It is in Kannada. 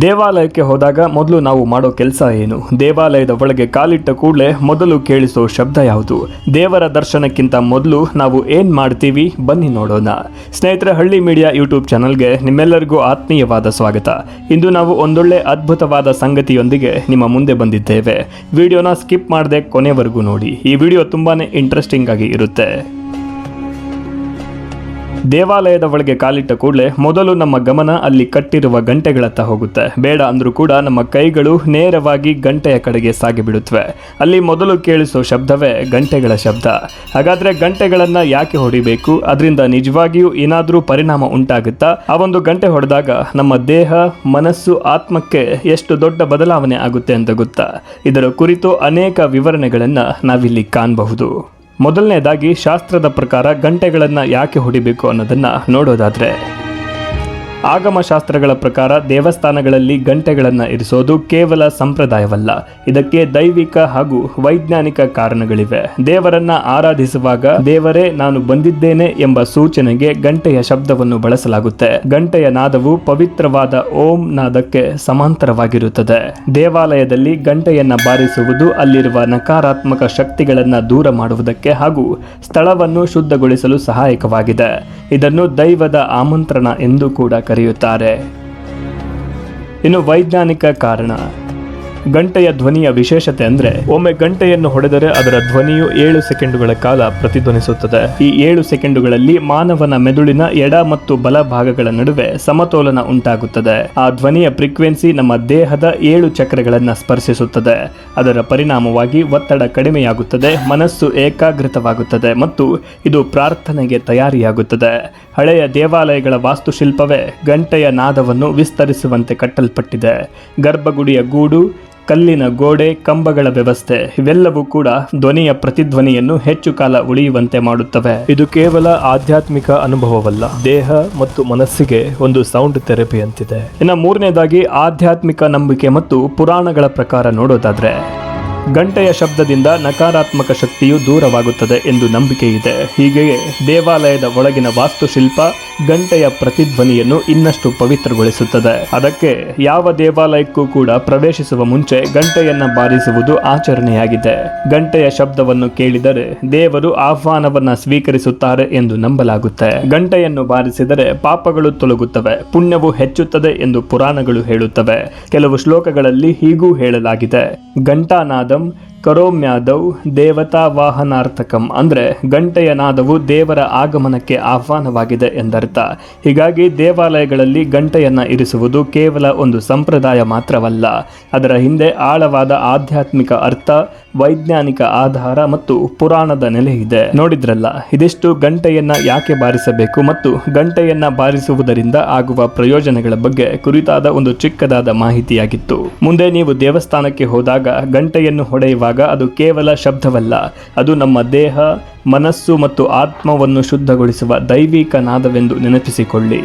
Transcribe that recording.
ದೇವಾಲಯಕ್ಕೆ ಹೋದಾಗ ಮೊದಲು ನಾವು ಮಾಡೋ ಕೆಲಸ ಏನು? ದೇವಾಲಯದ ಒಳಗೆ ಕಾಲಿಟ್ಟ ಕೂಡಲೇ ಮೊದಲು ಕೇಳಿಸೋ ಶಬ್ದ ಯಾವುದು? ದೇವರ ದರ್ಶನಕ್ಕಿಂತ ಮೊದಲು ನಾವು ಏನು ಮಾಡ್ತೀವಿ? ಬನ್ನಿ ನೋಡೋಣ. ಸ್ನೇಹಿತರೆ, ಹಳ್ಳಿ ಮೀಡಿಯಾ ಯೂಟ್ಯೂಬ್ ಚಾನಲ್ಗೆ ನಿಮ್ಮೆಲ್ಲರಿಗೂ ಆತ್ಮೀಯವಾದ ಸ್ವಾಗತ. ಇಂದು ನಾವು ಒಂದೊಳ್ಳೆ ಅದ್ಭುತವಾದ ಸಂಗತಿಯೊಂದಿಗೆ ನಿಮ್ಮ ಮುಂದೆ ಬಂದಿದ್ದೇವೆ. ವಿಡಿಯೋನ ಸ್ಕಿಪ್ ಮಾಡದೆ ಕೊನೆವರೆಗೂ ನೋಡಿ. ಈ ವಿಡಿಯೋ ತುಂಬಾ ಇಂಟ್ರೆಸ್ಟಿಂಗ್ ಆಗಿ ಇರುತ್ತೆ. ದೇವಾಲಯದ ಒಳಗೆ ಕಾಲಿಟ್ಟ ಕೂಡಲೇ ಮೊದಲು ನಮ್ಮ ಗಮನ ಅಲ್ಲಿ ಕಟ್ಟಿರುವ ಗಂಟೆಗಳತ್ತ ಹೋಗುತ್ತೆ. ಬೇಡ ಅಂದ್ರೂ ಕೂಡ ನಮ್ಮ ಕೈಗಳು ನೇರವಾಗಿ ಗಂಟೆಯ ಕಡೆಗೆ ಸಾಗಿಬಿಡುತ್ತವೆ. ಅಲ್ಲಿ ಮೊದಲು ಕೇಳಿಸೋ ಶಬ್ದವೇ ಗಂಟೆಗಳ ಶಬ್ದ. ಹಾಗಾದ್ರೆ ಗಂಟೆಗಳನ್ನ ಯಾಕೆ ಹೊಡಿಬೇಕು? ಅದರಿಂದ ನಿಜವಾಗಿಯೂ ಏನಾದರೂ ಪರಿಣಾಮ ಉಂಟಾಗುತ್ತಾ? ಆ ಒಂದು ಗಂಟೆ ಹೊಡೆದಾಗ ನಮ್ಮ ದೇಹ, ಮನಸ್ಸು, ಆತ್ಮಕ್ಕೆ ಎಷ್ಟು ದೊಡ್ಡ ಬದಲಾವಣೆ ಆಗುತ್ತೆ ಅಂತ ಗೊತ್ತಾ? ಇದರ ಕುರಿತು ಅನೇಕ ವಿವರಣೆಗಳನ್ನು ನಾವಿಲ್ಲಿ ಕಾಣಬಹುದು. ಮೊದಲನೇದಾಗಿ ಶಾಸ್ತ್ರದ ಪ್ರಕಾರ ಗಂಟೆಗಳನ್ನು ಯಾಕೆ ಹೊಡಿಬೇಕು ಅನ್ನೋದನ್ನು ನೋಡೋದಾದ್ರೆ ಆಗಮ ಶಾಸ್ತ್ರಗಳ ಪ್ರಕಾರ ದೇವಸ್ಥಾನಗಳಲ್ಲಿ ಗಂಟೆಗಳನ್ನು ಇರಿಸೋದು ಕೇವಲ ಸಂಪ್ರದಾಯವಲ್ಲ. ಇದಕ್ಕೆ ದೈವಿಕ ಹಾಗೂ ವೈಜ್ಞಾನಿಕ ಕಾರಣಗಳಿವೆ. ದೇವರನ್ನ ಆರಾಧಿಸುವಾಗ ದೇವರೇ, ನಾನು ಬಂದಿದ್ದೇನೆ ಎಂಬ ಸೂಚನೆಗೆ ಗಂಟೆಯ ಶಬ್ದವನ್ನು ಬಳಸಲಾಗುತ್ತೆ. ಗಂಟೆಯ ನಾದವು ಪವಿತ್ರವಾದ ಓಂ ನಾದಕ್ಕೆ ಸಮಾಂತರವಾಗಿರುತ್ತದೆ. ದೇವಾಲಯದಲ್ಲಿ ಗಂಟೆಯನ್ನ ಬಾರಿಸುವುದು ಅಲ್ಲಿರುವ ನಕಾರಾತ್ಮಕ ಶಕ್ತಿಗಳನ್ನು ದೂರ ಮಾಡುವುದಕ್ಕೆ ಹಾಗೂ ಸ್ಥಳವನ್ನು ಶುದ್ಧಗೊಳಿಸಲು ಸಹಾಯಕವಾಗಿದೆ. ಇದನ್ನು ದೈವದ ಆಮಂತ್ರಣ ಎಂದು ಕೂಡ ಕರೆಯುತ್ತಾರೆ. ಇನ್ನು ವೈಜ್ಞಾನಿಕ ಕಾರಣ. ಗಂಟೆಯ ಧ್ವನಿಯ ವಿಶೇಷತೆ ಅಂದ್ರೆ ಒಮ್ಮೆ ಗಂಟೆಯನ್ನು ಹೊಡೆದರೆ ಅದರ ಧ್ವನಿಯು ಏಳು ಸೆಕೆಂಡುಗಳ ಕಾಲ ಪ್ರತಿಧ್ವನಿಸುತ್ತದೆ. ಈ ಏಳು ಸೆಕೆಂಡುಗಳಲ್ಲಿ ಮಾನವನ ಮೆದುಳಿನ ಎಡ ಮತ್ತು ಬಲ ಭಾಗಗಳ ನಡುವೆ ಸಮತೋಲನ ಉಂಟಾಗುತ್ತದೆ. ಆ ಧ್ವನಿಯ ಫ್ರೀಕ್ವೆನ್ಸಿ ನಮ್ಮ ದೇಹದ ಏಳು ಚಕ್ರಗಳನ್ನು ಸ್ಪರ್ಶಿಸುತ್ತದೆ. ಅದರ ಪರಿಣಾಮವಾಗಿ ಒತ್ತಡ ಕಡಿಮೆಯಾಗುತ್ತದೆ, ಮನಸ್ಸು ಏಕಾಗ್ರತವಾಗುತ್ತದೆ ಮತ್ತು ಇದು ಪ್ರಾರ್ಥನೆಗೆ ತಯಾರಿಯಾಗುತ್ತದೆ. ಹಳೆಯ ದೇವಾಲಯಗಳ ವಾಸ್ತುಶಿಲ್ಪವೇ ಗಂಟೆಯ ನಾದವನ್ನು ವಿಸ್ತರಿಸುವಂತೆ ಕಟ್ಟಲ್ಪಟ್ಟಿದೆ. ಗರ್ಭಗುಡಿಯ ಗೂಡು ಕಲ್ಲಿನ ಗೋಡೆ, ಕಂಬಗಳ ವ್ಯವಸ್ಥೆ, ಇವೆಲ್ಲವೂ ಕೂಡ ಧ್ವನಿಯ ಪ್ರತಿಧ್ವನಿಯನ್ನು ಹೆಚ್ಚು ಕಾಲ ಉಳಿಯುವಂತೆ ಮಾಡುತ್ತವೆ. ಇದು ಕೇವಲ ಆಧ್ಯಾತ್ಮಿಕ ಅನುಭವವಲ್ಲ, ದೇಹ ಮತ್ತು ಮನಸ್ಸಿಗೆ ಒಂದು ಸೌಂಡ್ ಥೆರಪಿ ಅಂತಿದೆ. ಇನ್ನು ಮೂರನೇದಾಗಿ, ಆಧ್ಯಾತ್ಮಿಕ ನಂಬಿಕೆ ಮತ್ತು ಪುರಾಣಗಳ ಪ್ರಕಾರ ನೋಡೋದಾದ್ರೆ, ಗಂಟೆಯ ಶಬ್ದದಿಂದ ನಕಾರಾತ್ಮಕ ಶಕ್ತಿಯು ದೂರವಾಗುತ್ತದೆ ಎಂದು ನಂಬಿಕೆ ಇದೆ ಹೀಗೆಯೇ ದೇವಾಲಯದ ಒಳಗಿನ ವಾಸ್ತುಶಿಲ್ಪ ಗಂಟೆಯ ಪ್ರತಿಧ್ವನಿಯನ್ನು ಇನ್ನಷ್ಟು ಪವಿತ್ರಗೊಳಿಸುತ್ತದೆ. ಅದಕ್ಕೆ ಯಾವ ದೇವಾಲಯಕ್ಕೂ ಕೂಡ ಪ್ರವೇಶಿಸುವ ಮುಂಚೆ ಗಂಟೆಯನ್ನ ಬಾರಿಸುವುದು ಆಚರಣೆಯಾಗಿದೆ. ಗಂಟೆಯ ಶಬ್ದವನ್ನು ಕೇಳಿದರೆ ದೇವರು ಆಹ್ವಾನವನ್ನ ಸ್ವೀಕರಿಸುತ್ತಾರೆ ಎಂದು ನಂಬಲಾಗುತ್ತೆ. ಗಂಟೆಯನ್ನು ಬಾರಿಸಿದರೆ ಪಾಪಗಳು ತೊಲಗುತ್ತವೆ, ಪುಣ್ಯವು ಹೆಚ್ಚುತ್ತದೆ ಎಂದು ಪುರಾಣಗಳು ಹೇಳುತ್ತವೆ. ಕೆಲವು ಶ್ಲೋಕಗಳಲ್ಲಿ ಹೀಗೂ ಹೇಳಲಾಗಿದೆ. ಘಂಟಾನಾದಂ ಕರೋಮ್ಯಾದವ್ ದೇವತಾ ವಾಹನಾರ್ಥಕಂ ಅಂದರೆ ಗಂಟೆಯ ನಾದವು ದೇವರ ಆಗಮನಕ್ಕೆ ಆಹ್ವಾನವಾಗಿದೆ ಎಂದರ್ಥ. ಹೀಗಾಗಿ ದೇವಾಲಯಗಳಲ್ಲಿ ಗಂಟೆಯನ್ನು ಇರಿಸುವುದು ಕೇವಲ ಒಂದು ಸಂಪ್ರದಾಯ ಮಾತ್ರವಲ್ಲ. ಅದರ ಹಿಂದೆ ಆಳವಾದ ಆಧ್ಯಾತ್ಮಿಕ ಅರ್ಥ ವೈಜ್ಞಾನಿಕ ಆಧಾರ ಮತ್ತು ಪುರಾಣದ ನೆಲೆ ಇದೆ. ನೋಡಿದ್ರಲ್ಲ, ಇದಿಷ್ಟು ಗಂಟೆಯನ್ನ ಯಾಕೆ ಬಾರಿಸಬೇಕು ಮತ್ತು ಗಂಟೆಯನ್ನ ಬಾರಿಸುವುದರಿಂದ ಆಗುವ ಪ್ರಯೋಜನಗಳ ಬಗ್ಗೆ ಕುರಿತಾದ ಒಂದು ಚಿಕ್ಕದಾದ ಮಾಹಿತಿಯಾಗಿತ್ತು. ಮುಂದೆ ನೀವು ದೇವಸ್ಥಾನಕ್ಕೆ ಹೋದಾಗ ಗಂಟೆಯನ್ನು ಹೊಡೆಯುವಾಗ ಅದು ಕೇವಲ ಶಬ್ದವಲ್ಲ, ಅದು ನಮ್ಮ ದೇಹ, ಮನಸ್ಸು ಮತ್ತು ಆತ್ಮವನ್ನು ಶುದ್ಧಗೊಳಿಸುವ ದೈವಿಕ ನಾದವೆಂದು ನೆನಪಿಸಿಕೊಳ್ಳಿ.